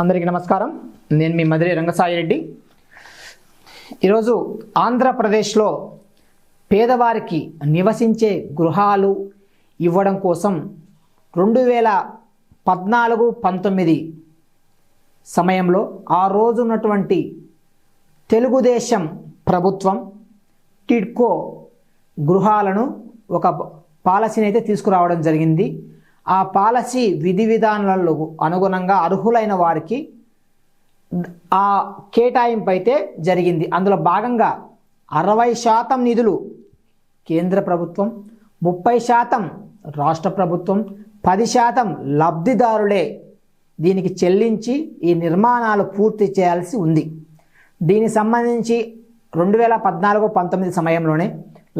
అందరికీ నమస్కారం. నేను మీ మధురి రంగసాయి రెడ్డి ఈరోజు ఆంధ్రప్రదేశ్లో పేదవారికి నివసించే గృహాలు ఇవ్వడం కోసం రెండు వేల పద్నాలుగు పంతొమ్మిది సమయంలో ఆ రోజు ఉన్నటువంటి తెలుగుదేశం ప్రభుత్వం టిడ్కో గృహాలను ఒక పాలసీని అయితే తీసుకురావడం జరిగింది. ఆ పాలసీ విధి విధానాలకు అనుగుణంగా అర్హులైన వారికి ఆ కేటాయింపు అయితే జరిగింది. అందులో భాగంగా అరవై శాతం నిధులు కేంద్ర ప్రభుత్వం ముప్పై శాతం రాష్ట్ర ప్రభుత్వం పది శాతం లబ్ధిదారులే దీనికి చెల్లించి ఈ నిర్మాణాలు పూర్తి చేయాల్సి ఉంది. దీనికి సంబంధించి రెండు వేల పద్నాలుగు పంతొమ్మిది సమయంలోనే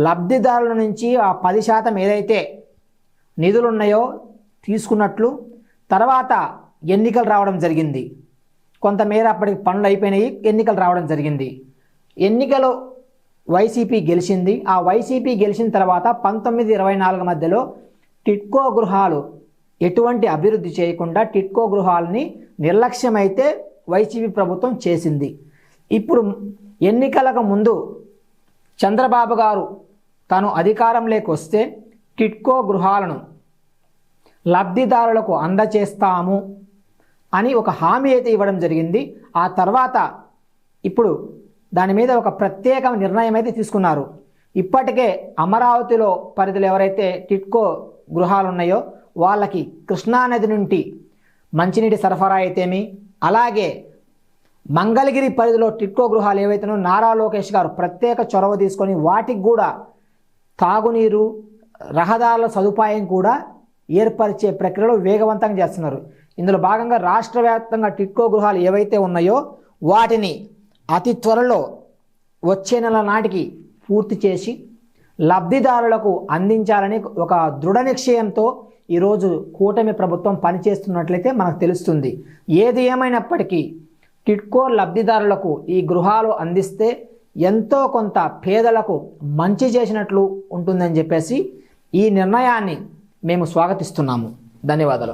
లబ్ధిదారుల నుంచి ఆ పది శాతం ఏదైతే నిధులు ఉన్నాయో తీసుకున్నట్లు తర్వాత ఎన్నికలు రావడం జరిగింది. కొంతమేర అప్పటికి పనులు అయిపోయినాయి ఎన్నికలు రావడం జరిగింది. ఎన్నికలు వైసీపీ గెలిచింది. ఆ వైసీపీ గెలిచిన తర్వాత పంతొమ్మిది ఇరవై నాలుగు మధ్యలో టిట్కో గృహాలు ఎటువంటి అభివృద్ధి చేయకుండా టిట్కో గృహాలని నిర్లక్ష్యమైతే వైసీపీ ప్రభుత్వం చేసింది. ఇప్పుడు ఎన్నికలకు ముందు చంద్రబాబు గారు తాను అధికారంలోకి వస్తే టిట్కో గృహాలను లబ్ధిదారులకు అందచేస్తాము అని ఒక హామీ అయితే ఇవ్వడం జరిగింది. ఆ తర్వాత ఇప్పుడు దాని మీద ఒక ప్రత్యేక నిర్ణయం అయితే తీసుకున్నారు. ఇప్పటికే అమరావతిలో పరిధిలో ఎవరైతే టిట్కో గృహాలు ఉన్నాయో వాళ్ళకి కృష్ణానది నుండి మంచినీటి సరఫరా అయితేమి అలాగే మంగళగిరి పరిధిలో టిట్కో గృహాలు ఏవైతేనో నారా లోకేష్ గారు ప్రత్యేక చొరవ తీసుకొని వాటికి కూడా తాగునీరు రహదారుల సదుపాయం కూడా ఏర్పరిచే ప్రక్రియలో వేగవంతంగా చేస్తున్నారు. ఇందులో భాగంగా రాష్ట్ర వ్యాప్తంగా టిట్కో గృహాలు ఏవైతే ఉన్నాయో వాటిని అతి త్వరలో వచ్చే నెల నాటికి పూర్తి చేసి లబ్ధిదారులకు అందించాలని ఒక దృఢ నిశ్చయంతో ఈరోజు కూటమి ప్రభుత్వం పనిచేస్తున్నట్లయితే మనకు తెలుస్తుంది. ఏది ఏమైనప్పటికీ టిట్కో లబ్ధిదారులకు ఈ గృహాలు అందిస్తే ఎంతో కొంత పేదలకు మంచి చేసినట్లు ఉంటుందని చెప్పేసి ఈ నిర్ణయాన్ని మేము స్వాగతిస్తున్నాము. ధన్యవాదాలు.